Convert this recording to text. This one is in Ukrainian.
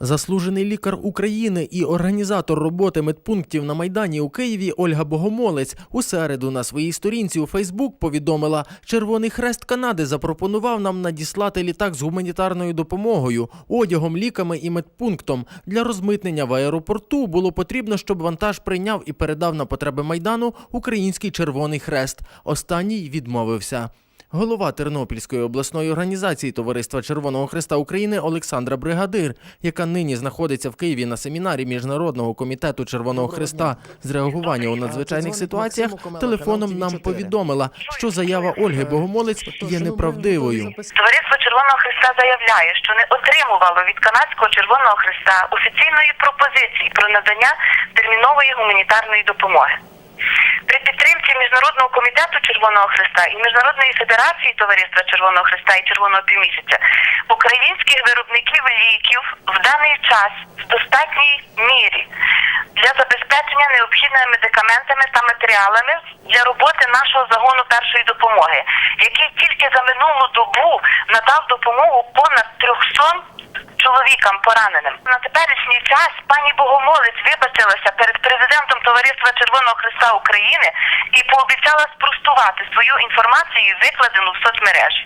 Заслужений лікар України і організатор роботи медпунктів на Майдані у Києві Ольга Богомолець у середу на своїй сторінці у Фейсбук повідомила, Червоний Хрест Канади запропонував нам надіслати літак з гуманітарною допомогою, одягом, ліками і медпунктом. Для розмитнення в аеропорту було потрібно, щоб вантаж прийняв і передав на потреби майдану Український Червоний Хрест. Останній відмовився. Голова Тернопільської обласної організації Товариства Червоного Христа України Олександра Бригадир, яка нині знаходиться в Києві на семінарі Міжнародного комітету Червоного Христа з реагування у надзвичайних ситуаціях, телефоном нам повідомила, що заява Ольги Богомолець є неправдивою. Товариство Червоного Христа заявляє, що не отримувало від канадського Червоного Христа офіційної пропозиції про надання термінової гуманітарної допомоги. При підтримці Міжнародного комітету Червоного Христа і Міжнародної федерації Товариства Червоного Христа і Червоного півмісяця українських виробників ліків в даний час в достатній мірі для забезпечення необхідними медикаментами та матеріалами для роботи нашого загону першої допомоги, який тільки за минулу добу надав допомогу понад 300 чоловікам пораненим. На теперішній час пані Богомолець вибачилася Товариства Червоного Христа України і пообіцяла спростувати свою інформацію, викладену в соцмережі.